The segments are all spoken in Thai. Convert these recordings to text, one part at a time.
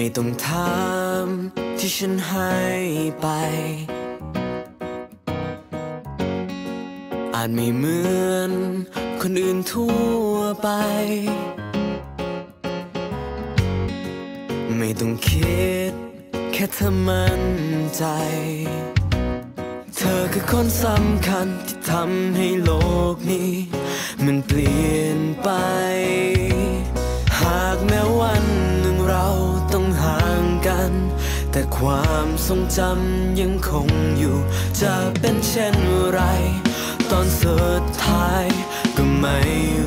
ไม่ต้องถามที่ฉันให้ไป อาจไม่เหมือนคนอื่นทั่วไป ไม่ต้องคิดแค่เธอมั่นใจ เธอคือคนสำคัญที่ทำให้โลกนี้ มันเปลี่ยนไป แต่ความทรงจำยังคงอยู่ จะเป็นเช่นไร ตอนสุดท้ายก็ไม่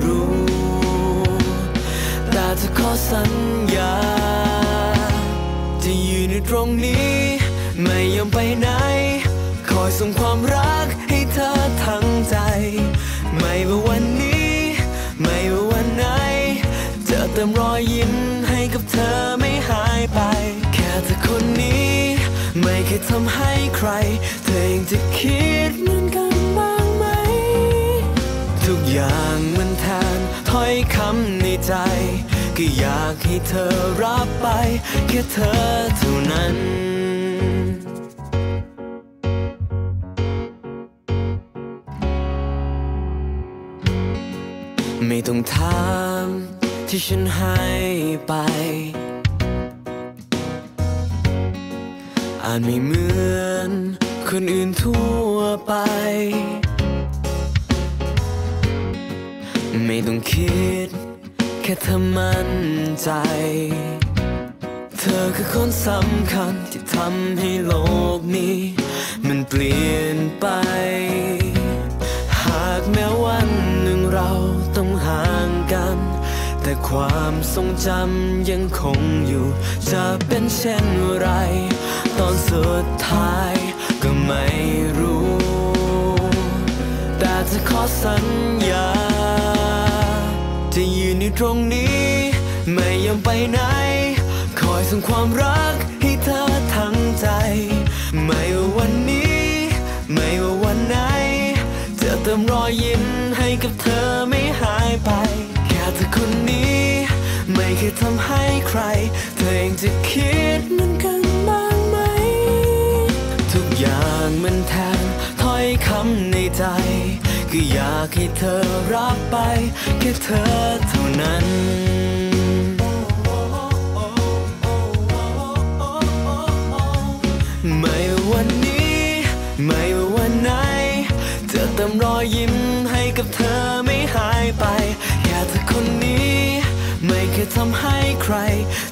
รู้ แต่จะขอสัญญา จะยืนในตรงนี้ ไม่ยอมไปไหน คอยส่งความรัก เติมรอยยิ้มให้กับเธอไม่หายไป แค่เธอคนนี้ ไม่เคยทำให้ใคร เธอยังจะคิดเหมือนกันบ้างไหม ทุกอย่างมันแทนถ้อยคำในใจ ก็อยากให้เธอรับไป แค่เธอเท่านั้นไม่ต้องถาม ที่ฉันให้ไป อาจไม่เหมือนคนอื่นทั่วไป ไม่ต้องคิด แค่เธอมั่นใจ เธอคือคนสำคัญที่ทำให้โลกนี้ มันเปลี่ยนไป ความทรงจำยังคงอยู่ จะเป็นเช่นไร ตอนสุดท้ายก็ไม่รู้ แต่จะขอสัญญา จะยืนอยู่ตรงนี้ ไม่ยอมไปไหน คอยส่งความรักให้เธอทั้งใจ ไม่ว่าวันนี้ ไม่ว่าวันไหน จะเติมรอยยิ้มให้กับเธอำให้ใคร เธอเองจะคิดเหมือนกันบ้างไหม ทุกอย่างมันแทนถ้อยคำในใจ ก็อยากให้เธอรับไป แค่เธอเท่านั้นไม่ว่าวันนี้ ไม่ว่าวันไหน จะเติมรอยยิ้มให้กับเธอไม่หายไปแค่เธอคนนี้ ไม่เคยทำให้ใคร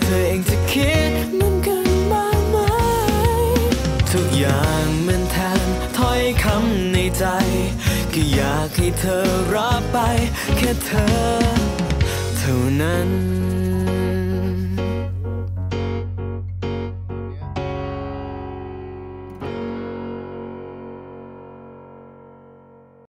เธอเองจะคิดเหมือนกันบ้างไหม ทุกอย่างมันแทนถ้อยคำในใจ ก็อยากให้เธอรับไป แค่เธอ เท่านั้น